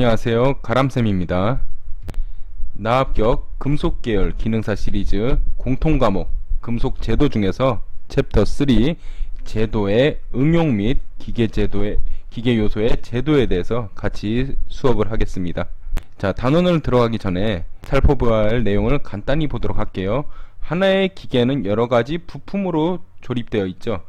안녕하세요. 가람쌤입니다. 나합격 금속 계열 기능사 시리즈 공통 과목 금속 제도 중에서 챕터 3 제도의 응용 및 기계 제도의 기계 요소의 제도에 대해서 같이 수업을 하겠습니다. 자, 단원을 들어가기 전에 살펴보아야 할 내용을 간단히 보도록 할게요. 하나의 기계는 여러 가지 부품으로 조립되어 있죠.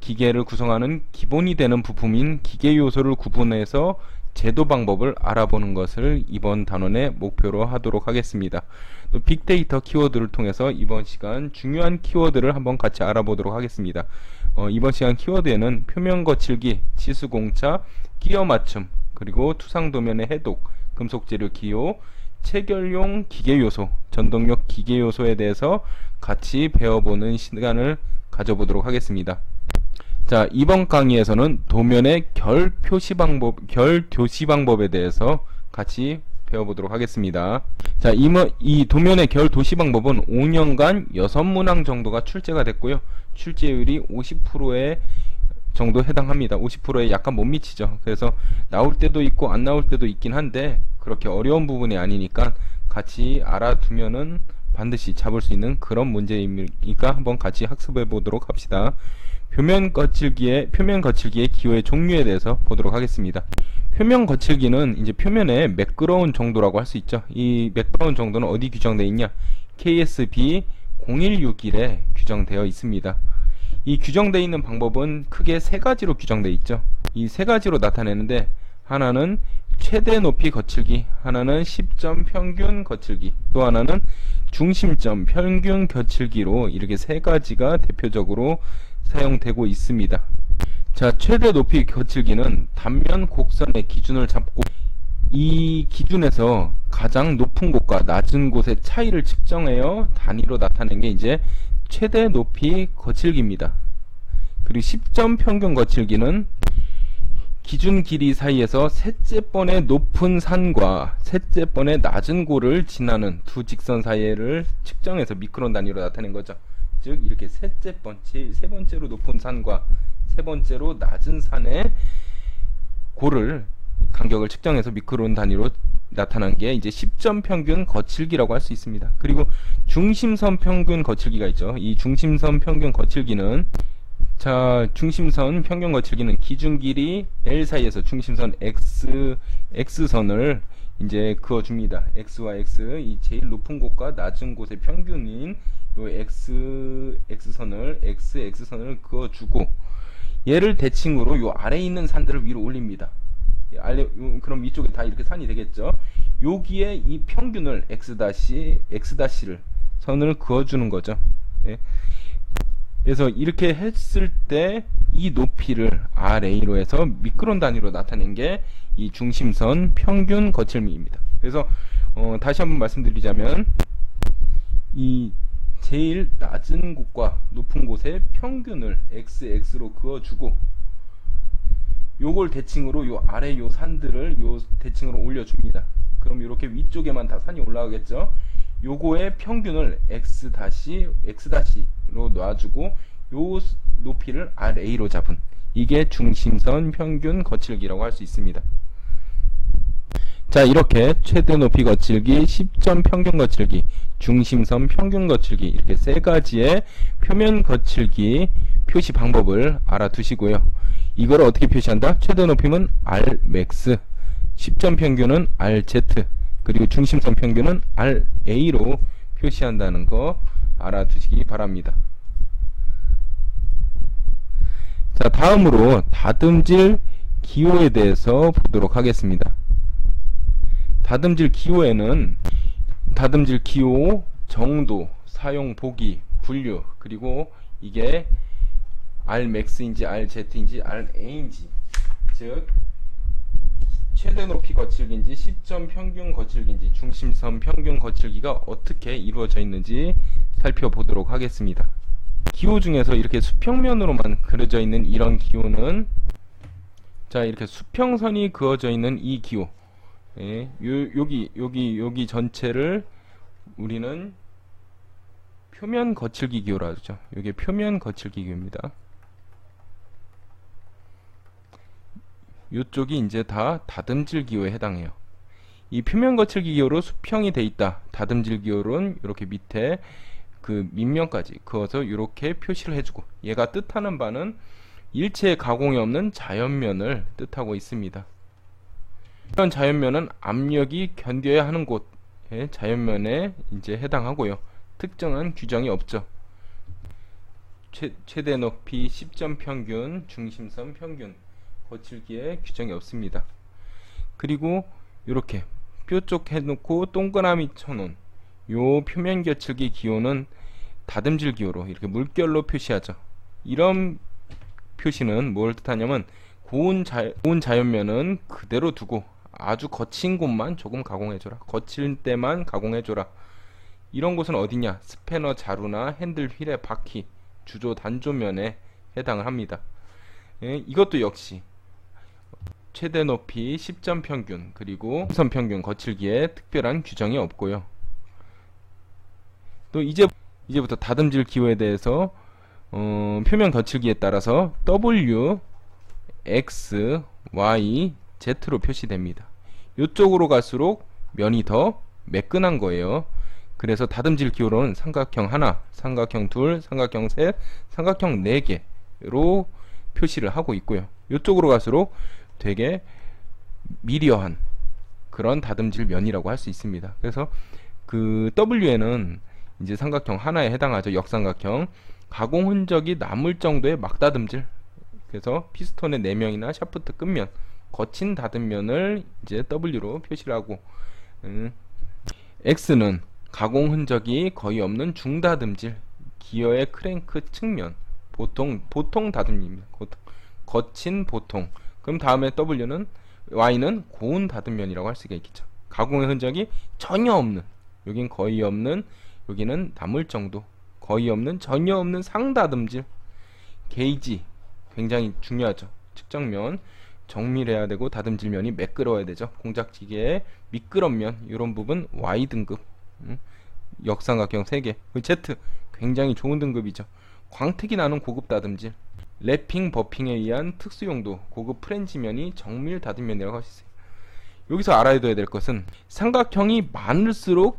기계를 구성하는 기본이 되는 부품인 기계 요소를 구분해서 제도 방법을 알아보는 것을 이번 단원의 목표로 하도록 하겠습니다. 또 빅데이터 키워드를 통해서 이번 시간 중요한 키워드를 한번 같이 알아보도록 하겠습니다. 어, 이번 시간 키워드에는 표면 거칠기, 치수 공차, 끼어 맞춤, 그리고 투상 도면의 해독, 금속 재료 기호, 체결용 기계 요소, 전동력 기계 요소에 대해서 같이 배워보는 시간을 가져보도록 하겠습니다. 자, 이번 강의에서는 도면의 결 표시 방법, 결 교시 방법에 대해서 같이 배워보도록 하겠습니다. 자, 이, 이 도면의 결 도시 방법은 5년간 6문항 정도가 출제가 됐고요. 출제율이 50%에 정도 해당합니다. 50%에 약간 못 미치죠. 그래서 나올 때도 있고 안 나올 때도 있긴 한데 그렇게 어려운 부분이 아니니까 같이 알아두면은 반드시 잡을 수 있는 그런 문제이니까 한번 같이 학습해 보도록 합시다. 표면 거칠기의 표면 거칠기의 기호의 종류에 대해서 보도록 하겠습니다. 표면 거칠기는 이제 표면에 매끄러운 정도라고 할 수 있죠. 이 매끄러운 정도는 어디 규정되어 있냐? KSB 0161에 규정되어 있습니다. 이 규정되어 있는 방법은 크게 세 가지로 규정되어 있죠. 이 세 가지로 나타내는데 하나는 최대 높이 거칠기, 하나는 10점 평균 거칠기, 또 하나는 중심점 평균 거칠기로 이렇게 세 가지가 대표적으로 사용되고 있습니다. 자, 최대 높이 거칠기는 단면 곡선의 기준을 잡고 이 기준에서 가장 높은 곳과 낮은 곳의 차이를 측정하여 단위로 나타낸 게 이제 최대 높이 거칠기입니다. 그리고 10점 평균 거칠기는 기준 길이 사이에서 셋째 번의 높은 산과 셋째 번의 낮은 고를 지나는 두 직선 사이를 측정해서 미크론 단위로 나타낸 거죠. 즉 이렇게 셋째 번째 세 번째로 높은 산과 세 번째로 낮은 산의 고를 간격을 측정해서 미크론 단위로 나타난 게 이제 10점 평균 거칠기라고 할 수 있습니다. 그리고 중심선 평균 거칠기가 있죠. 이 중심선 평균 거칠기는 자, 중심선 평균 거칠기는 기준 길이 L 사이에서 중심선 X X선을 이제 그어 줍니다. X와 X 이 제일 높은 곳과 낮은 곳의 평균인 요 x x선을 x x선을 그어 주고 얘를 대칭으로 요 아래에 있는 산들을 위로 올립니다. 아래 그럼 위쪽에 다 이렇게 산이 되겠죠. 여기에 이 평균을 x 다시 x 다시를 선을 그어 주는 거죠. 예. 그래서 이렇게 했을 때이 높이를 RA로 해서 미크론 단위로 나타낸 게 이 중심선 평균 거칠미입니다. 그래서 어, 다시 한번 말씀드리자면 이 제일 낮은 곳과 높은 곳의 평균을 xx로 그어주고 요걸 대칭으로 요 아래 요 산들을 요 대칭으로 올려줍니다. 그럼 이렇게 위쪽에만 다 산이 올라가겠죠. 요거의 평균을 x 다시 x 다시로 놔주고 요 높이를 RA로 잡은 이게 중심선 평균 거칠기라고 할 수 있습니다. 자 이렇게 최대 높이 거칠기, 10점 평균 거칠기, 중심선 평균 거칠기 이렇게 세 가지의 표면 거칠기 표시 방법을 알아두시고요. 이걸 어떻게 표시한다? 최대 높이는 Rmax, 10점 평균은 RZ, 그리고 중심선 평균은 RA로 표시한다는 거 알아두시기 바랍니다. 자 다음으로 다듬질 기호에 대해서 보도록 하겠습니다. 다듬질 기호에는 다듬질 기호, 정도, 사용 보기, 분류, 그리고 이게 Rmax인지 RZ인지 RA인지 즉 최대 높이 거칠기인지 10점 평균 거칠기인지 중심선 평균 거칠기가 어떻게 이루어져 있는지 살펴보도록 하겠습니다. 기호 중에서 이렇게 수평면으로만 그려져 있는 이런 기호는 자 이렇게 수평선이 그어져 있는 이 기호 예, 요, 여기 여기 여기 전체를 우리는 표면 거칠기 기호라 하죠. 이게 표면 거칠기 기호입니다. 이쪽이 이제 다 다듬질 기호에 해당해요. 이 표면 거칠기 기호로 수평이 돼 있다. 다듬질 기호로는 이렇게 밑에 그 밑면까지 그어서 이렇게 표시를 해주고 얘가 뜻하는 바는 일체 가공이 없는 자연면을 뜻하고 있습니다. 이런 자연면은 압력이 견뎌야 하는 곳의 자연면에 이제 해당하고요. 특정한 규정이 없죠. 최, 최대 높이 10점 평균, 중심선 평균, 거칠기에 규정이 없습니다. 그리고 이렇게 뾰족 해놓고 동그라미 쳐놓은 요 표면 겨칠기 기호는 다듬질 기호로 이렇게 물결로 표시하죠. 이런 표시는 뭘 뜻하냐면 고운, 자, 고운 자연면은 그대로 두고 아주 거친 곳만 조금 가공해줘라. 거칠 때만 가공해줘라. 이런 곳은 어디냐? 스패너 자루나 핸들 휠의 바퀴, 주조 단조면에 해당을 합니다. 예, 이것도 역시 최대 높이 10점 평균 그리고 선 평균 거칠기에 특별한 규정이 없고요. 또 이제 이제부터 다듬질 기호에 대해서 어, 표면 거칠기에 따라서 W, X, Y, Z로 표시됩니다. 이쪽으로 갈수록 면이 더 매끈한 거예요. 그래서 다듬질 기호로는 삼각형 하나, 삼각형 둘, 삼각형 셋, 삼각형 네 개로 표시를 하고 있고요. 이쪽으로 갈수록 되게 미려한 그런 다듬질 면이라고 할 수 있습니다. 그래서 그 W에는 이제 삼각형 하나에 해당하죠. 역삼각형. 가공 흔적이 남을 정도의 막다듬질. 그래서 피스톤의 내면이나 샤프트 끝면, 거친 다듬면을 이제 W로 표시를 하고, 음, X는 가공 흔적이 거의 없는 중다듬질, 기어의 크랭크 측면, 보통 보통 다듬입니다. 거친 보통. 그럼 다음에 W는 Y는 고운 다듬면이라고 할 수가 있겠죠. 가공의 흔적이 전혀 없는, 여긴 거의 없는 여기는 남을 정도 거의 없는 전혀 없는 상다듬질 게이지 굉장히 중요하죠. 측정면 정밀해야 되고 다듬질면이 매끄러워야 되죠. 공작지게의 미끄럼면 이런 부분 Y등급 음? 역삼각형 3개 그 Z 굉장히 좋은 등급이죠. 광택이 나는 고급 다듬질 랩핑 버핑에 의한 특수용도 고급 프렌치면이 정밀 다듬면이라고 할 수 있어요. 여기서 알아야 될 것은 삼각형이 많을수록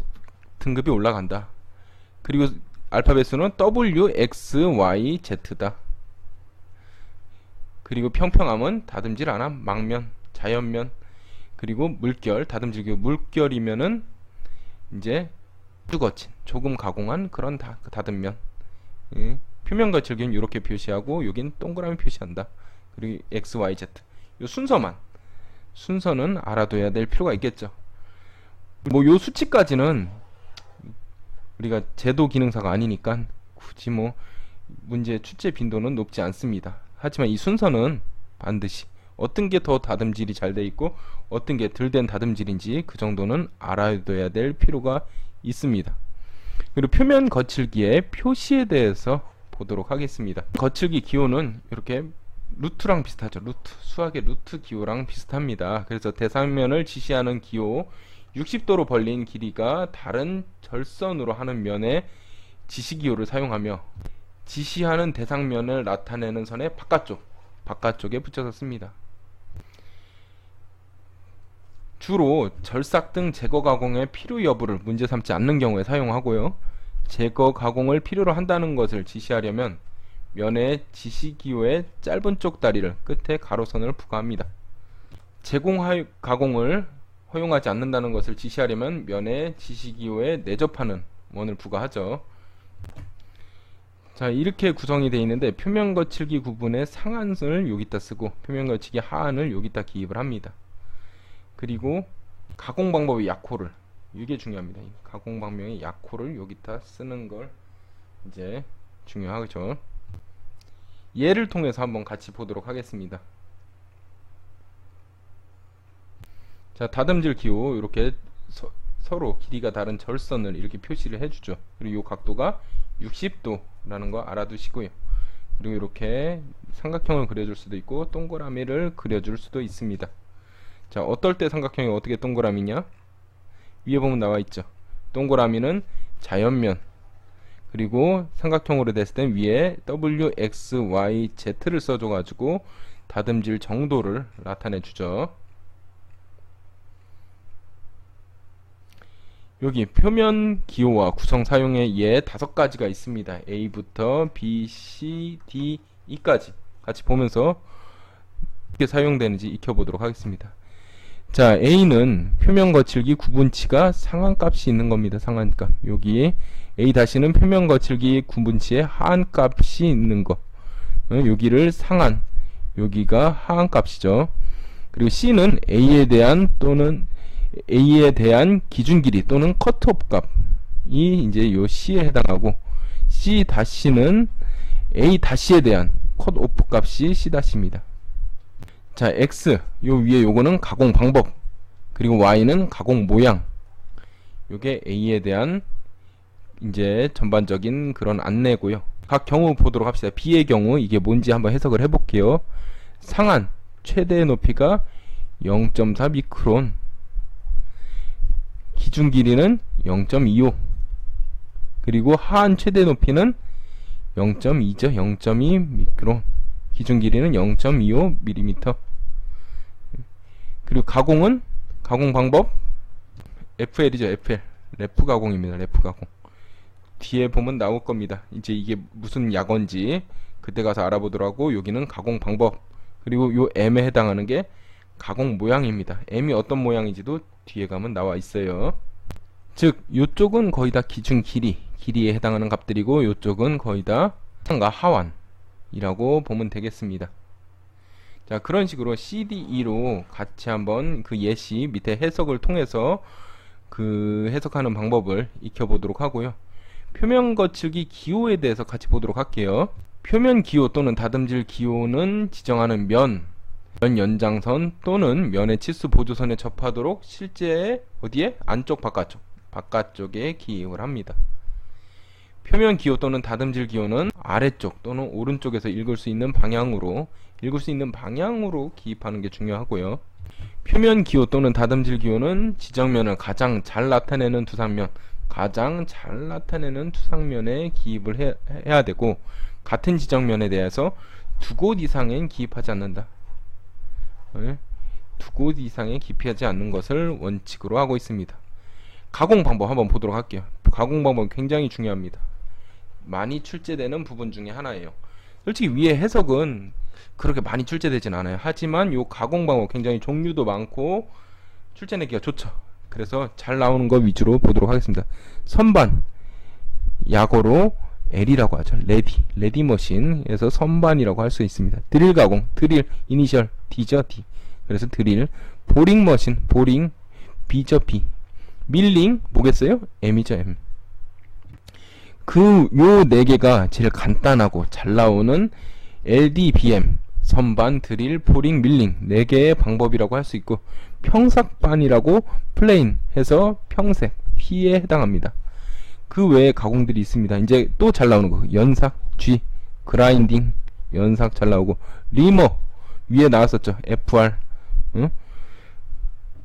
등급이 올라간다 그리고 알파벳 수는 W, X, Y, Z다. 그리고 평평함은 다듬질 않아 망면, 자연면, 그리고 물결, 다듬질기 물결이면은 이제 뚜거친, 조금 가공한 그런 다, 다듬면. 예. 표면 거칠기는 이렇게 표시하고 여긴 동그라미 표시한다. 그리고 X, Y, Z. 요 순서만 순서는 알아둬야 될 필요가 있겠죠. 뭐 요 수치까지는 우리가 제도 기능사가 아니니까 굳이 뭐 문제 출제 빈도는 높지 않습니다. 하지만 이 순서는 반드시 어떤 게 더 다듬질이 잘 돼 있고 어떤 게 덜 된 다듬질인지 그 정도는 알아둬야 될 필요가 있습니다. 그리고 표면 거칠기의 표시에 대해서 보도록 하겠습니다. 거칠기 기호는 이렇게 루트랑 비슷하죠. 루트 수학의 루트 기호랑 비슷합니다. 그래서 대상면을 지시하는 기호 60도로 벌린 길이가 다른 절선으로 하는 면에 지시기호를 사용하며 지시하는 대상면을 나타내는 선의 바깥쪽, 바깥쪽에 붙여서 씁니다. 주로 절삭 등 제거 가공의 필요 여부를 문제 삼지 않는 경우에 사용하고요. 제거 가공을 필요로 한다는 것을 지시하려면 면의 지시기호의 짧은 쪽 다리를 끝에 가로선을 부과합니다. 제공 가공을 허용하지 않는다는 것을 지시하려면 면의 지시기호에 내접하는 원을 부과하죠. 자 이렇게 구성이 되어 있는데 표면 거칠기 구분의 상한선을 여기다 쓰고 표면 거칠기 하한을 여기다 기입을 합니다. 그리고 가공 방법의 약호를 이게 중요합니다. 가공 방법의 약호를 여기다 쓰는 걸 이제 중요하죠. 예를 통해서 한번 같이 보도록 하겠습니다. 자 다듬질 기호 이렇게 서, 로 길이가 다른 절선을 이렇게 표시를 해주죠. 그리고 이 각도가 60도라는 거 알아두시고요. 그리고 이렇게 삼각형을 그려줄 수도 있고 동그라미를 그려줄 수도 있습니다. 자 어떨 때 삼각형이 어떻게 동그라미냐? 위에 보면 나와 있죠. 동그라미는 자연면 그리고 삼각형으로 됐을 땐 위에 W, X, Y, Z를 써줘 가지고 다듬질 정도를 나타내 주죠. 여기 표면 기호와 구성 사용의 예 다섯 가지가 있습니다. A부터 B, C, D, E까지 같이 보면서 어떻게 사용되는지 익혀보도록 하겠습니다. 자, A는 표면 거칠기 구분치가 상한값이 있는 겁니다. 상한값. 여기 A 다시는 표면 거칠기 구분치의 하한값이 있는 거. 어, 여기를 상한, 여기가 하한값이죠. 그리고 C는 A에 대한 또는 A에 대한 기준 길이 또는 컷오프 값이 이제 요 C에 해당하고 C 다시는 A 다시에 대한 컷오프 값이 C 다시입니다. 자, X 요 위에 요거는 가공 방법 그리고 Y는 가공 모양 요게 A에 대한 이제 전반적인 그런 안내고요. 각 경우 보도록 합시다. B의 경우 이게 뭔지 한번 해석을 해볼게요. 상한 최대 높이가 0.4 미크론 기준 길이는 0.25 그리고 하한 최대 높이는 0.2죠. 0.2 미크론 기준 길이는 0.25mm 그리고 가공은 가공 방법 FL이죠. FL 래프 가공입니다. 래프 가공 뒤에 보면 나올 겁니다. 이제 이게 무슨 약언지 그때 가서 알아보더라고. 여기는 가공 방법 그리고 요 M에 해당하는 게 가공 모양입니다. M이 어떤 모양인지도 뒤에 가면 나와 있어요. 즉 요쪽은 거의 다 기준 길이 길이에 해당하는 값들이고 요쪽은 거의 다 상과 하완이라고 보면 되겠습니다. 자 그런 식으로 CDE로 같이 한번 그 예시 밑에 해석을 통해서 그 해석하는 방법을 익혀보도록 하고요. 표면 거칠기 기호에 대해서 같이 보도록 할게요. 표면 기호 또는 다듬질 기호는 지정하는 면, 면 연장선 또는 면의 치수 보조선에 접하도록 실제 어디에? 안쪽 바깥쪽 바깥쪽에 기입을 합니다. 표면 기호 또는 다듬질 기호는 아래쪽 또는 오른쪽에서 읽을 수 있는 방향으로 읽을 수 있는 방향으로 기입하는 게 중요하고요. 표면 기호 또는 다듬질 기호는 지정면을 가장 잘 나타내는 두상면, 가장 잘 나타내는 투상면에 기입을 해, 해야 되고 같은 지정면에 대해서 두 곳 이상엔 기입하지 않는다. 네? 두곳 이상에 기입하지 않는 것을 원칙으로 하고 있습니다. 가공 방법 한번 보도록 할게요. 가공 방법 굉장히 중요합니다. 많이 출제되는 부분 중에 하나예요. 솔직히 위에 해석은 그렇게 많이 출제되진 않아요. 하지만 요 가공 방법 굉장히 종류도 많고 출제 내기가 좋죠. 그래서 잘 나오는 거 위주로 보도록 하겠습니다. 선반 약어로 L이라고 하죠. 레디, 레디 머신에서 선반이라고 할 수 있습니다. 드릴 가공, 드릴, 이니셜, D죠, D. 그래서 드릴, 보링 머신, 보링, B죠, B. 밀링, 뭐겠어요? M이죠, M. 그, 요 네 개가 제일 간단하고 잘 나오는 LDBM, 선반, 드릴, 보링, 밀링 네 개의 방법이라고 할 수 있고 평삭반이라고 플레인 해서 평색, P에 해당합니다. 그 외에 가공들이 있습니다. 이제 또 잘 나오는 거 연삭, G, 그라인딩, 연삭 잘 나오고 리머 위에 나왔었죠. FR 응?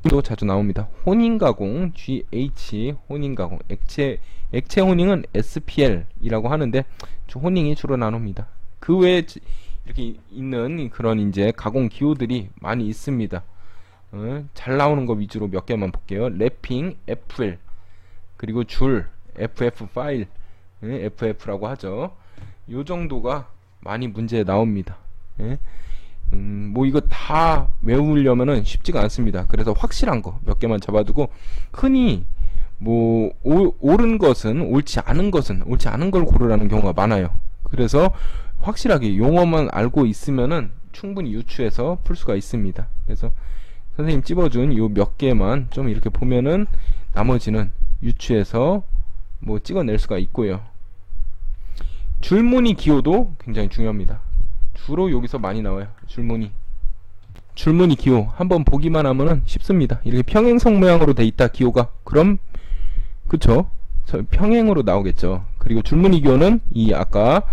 또 자주 나옵니다. 혼인 가공, GH 혼인 가공, 액체 액체 혼인은 SPL이라고 하는데 혼인이 주로 나눕니다. 그 외에 이렇게 있는 그런 이제 가공 기호들이 많이 있습니다. 어, 잘 나오는 거 위주로 몇 개만 볼게요. 랩핑, FL, 그리고 줄, FF 파일, 예, FF라고 하죠. 요 정도가 많이 문제에 나옵니다. 예? 음, 뭐 이거 다 외우려면은 쉽지가 않습니다. 그래서 확실한 거 몇 개만 잡아두고 흔히 뭐 오, 옳은 것은 옳지 않은 것은 옳지 않은 걸 고르라는 경우가 많아요. 그래서 확실하게 용어만 알고 있으면은 충분히 유추해서 풀 수가 있습니다. 그래서 선생님 찝어준 요 몇 개만 좀 이렇게 보면은 나머지는 유추해서 뭐 찍어낼 수가 있고요. 줄무늬 기호도 굉장히 중요합니다. 주로 여기서 많이 나와요. 줄무늬. 줄무늬 기호 한번 보기만 하면은 쉽습니다. 이렇게 평행성 모양으로 돼 있다 기호가 그럼 그쵸? 평행으로 나오겠죠. 그리고 줄무늬 기호는 이 아까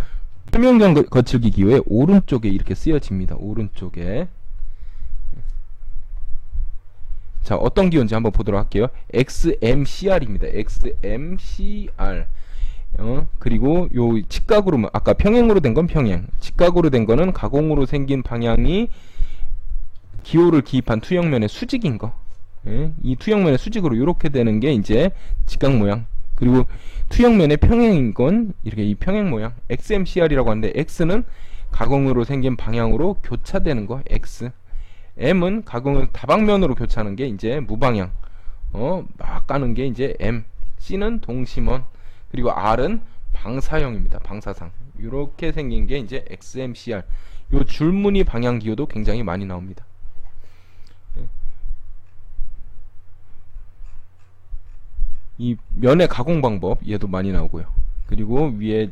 설명전 거칠기 기호의 오른쪽에 이렇게 쓰여집니다. 오른쪽에 자 어떤 기호인지 한번 보도록 할게요. XMCR입니다. XMCR 어, 그리고 요 직각으로 아까 평행으로 된 건 평행 직각으로 된 거는 가공으로 생긴 방향이 기호를 기입한 투영면의 수직인 거 예? 이 투영면의 수직으로 이렇게 되는 게 이제 직각 모양. 그리고 투영면의 평행인 건 이렇게 이 평행 모양. XMCR이라고 하는데 X는 가공으로 생긴 방향으로 교차되는 거 X. M은 가공을 다방면으로 교차하는 게 이제 무방향. 어, 막 가는 게 이제 M. C는 동심원. 그리고 R은 방사형입니다. 방사상. 이렇게 생긴 게 이제 XMCR. 요 줄무늬 방향 기호도 굉장히 많이 나옵니다. 이 면의 가공 방법 얘도 많이 나오고요. 그리고 위에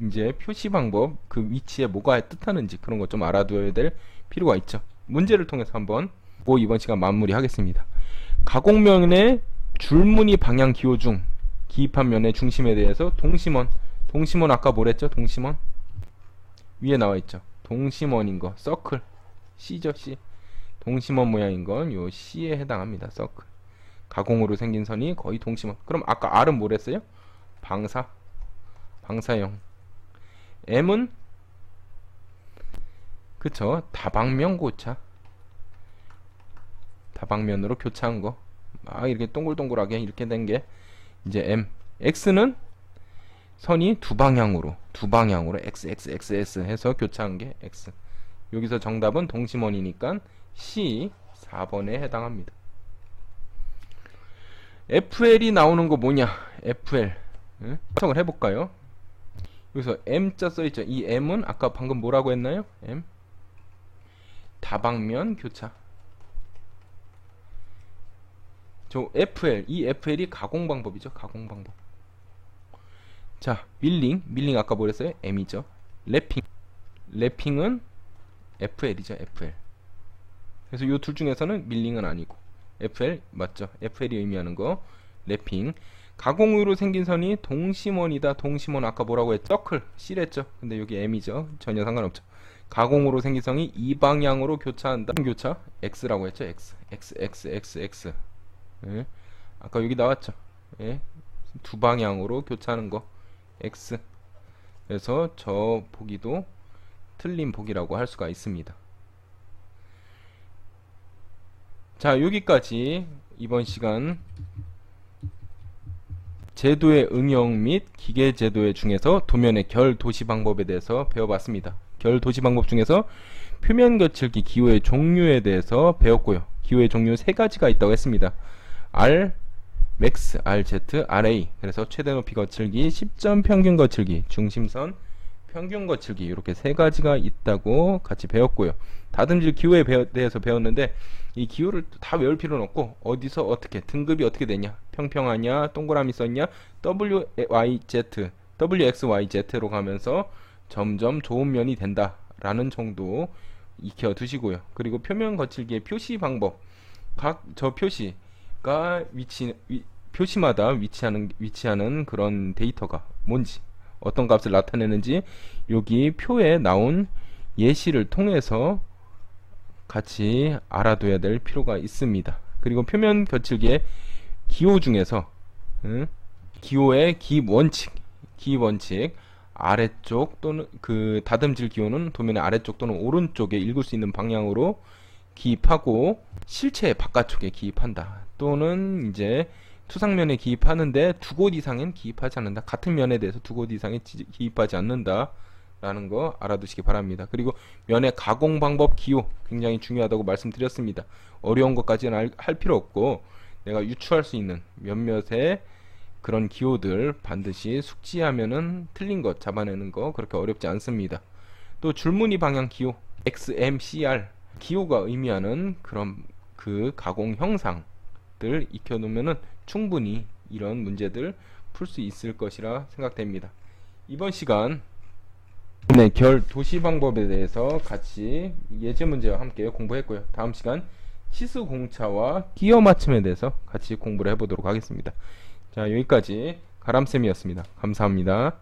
이제 표시 방법 그 위치에 뭐가 뜻하는지 그런 것 좀 알아둬야 될 필요가 있죠. 문제를 통해서 한번 고 이번 시간 마무리하겠습니다. 가공면의 줄무늬 방향 기호 중 기입한 면의 중심에 대해서 동심원 동심원 아까 뭐랬죠? 동심원 위에 나와 있죠. 동심원인 거 서클 C죠 C 동심원 모양인 건 요 C에 해당합니다. 서클 가공으로 생긴 선이 거의 동심원 그럼 아까 R은 뭐랬어요? 방사 방사형 M은 그쵸? 다방면 고차. 다방면으로 교차한 거. 막 이렇게 동글동글하게 이렇게 된 게 이제 M. X는 선이 두 방향으로 두 방향으로 X X X S 해서 교차한 게 X. 여기서 정답은 동심원이니까 C 4번에 해당합니다. FL이 나오는 거 뭐냐? FL. 응? 해석을 해볼까요? 여기서 M자 써있죠. 이 M은 아까 방금 뭐라고 했나요? M 다방면 교차. 저 FL 이 FL이 가공 방법이죠 가공 방법. 자 밀링 밀링 아까 뭐랬어요? M이죠. 랩핑. 랩핑은 FL이죠 FL 그래서 이 둘 중에서는 밀링은 아니고 FL 맞죠? FL이 의미하는 거 랩핑 가공으로 생긴 선이 동심원이다. 동심원 아까 뭐라고 했죠? 서클 C랬죠. 근데 여기 M이죠. 전혀 상관없죠. 가공으로 생긴 선이 이 방향으로 교차한다. 교차? X라고 했죠. X X X X X. 예. 아까 여기 나왔죠. 예. 두 방향으로 교차하는 거. X. 그래서 저 보기도 틀린 보기라고 할 수가 있습니다. 자 여기까지 이번 시간 제도의 응용 및 기계 제도의 중에서 도면의 결 도시 방법에 대해서 배워봤습니다. 결 도시 방법 중에서 표면 거칠기 기호의 종류에 대해서 배웠고요. 기호의 종류 세 가지가 있다고 했습니다. R, Max, RZ, RA. 그래서 최대 높이 거칠기, 10점 평균 거칠기, 중심선, 평균 거칠기 이렇게 세 가지가 있다고 같이 배웠고요. 다듬질 기호에 대해서 배웠는데 이 기호를 다 외울 필요는 없고 어디서 어떻게 등급이 어떻게 되냐 평평하냐 동그라미 썼냐 WYZ WXYZ로 가면서 점점 좋은 면이 된다 라는 정도 익혀 두시고요 그리고 표면 거칠기의 표시 방법 각 저 표시가 위치 위, 표시마다 위치하는 위치하는 그런 데이터가 뭔지 어떤 값을 나타내는지 여기 표에 나온 예시를 통해서 같이 알아둬야 될 필요가 있습니다. 그리고 표면 거칠기의 기호 중에서 음, 기호의 기입 원칙, 기입 원칙 아래쪽 또는 그 다듬질 기호는 도면의 아래쪽 또는 오른쪽에 읽을 수 있는 방향으로 기입하고 실체 바깥쪽에 기입한다. 또는 이제 투상면에 기입하는데 두 곳 이상엔 기입하지 않는다. 같은 면에 대해서 두 곳 이상에 기입하지 않는다. 라는 거 알아두시기 바랍니다. 그리고 면의 가공 방법 기호 굉장히 중요하다고 말씀드렸습니다. 어려운 것까지는 할 필요 없고 내가 유추할 수 있는 몇몇의 그런 기호들 반드시 숙지하면은 틀린 것 잡아내는 거 그렇게 어렵지 않습니다. 또 줄무늬 방향 기호 XMCR 기호가 의미하는 그런 그 가공 형상들 익혀놓으면은 충분히 이런 문제들 풀 수 있을 것이라 생각됩니다. 이번 시간 네, 결 도시 방법에 대해서 같이 예제 문제와 함께 공부했고요. 다음 시간 치수 공차와 끼어 맞춤에 대해서 같이 공부를 해보도록 하겠습니다. 자, 여기까지 가람쌤이었습니다. 감사합니다.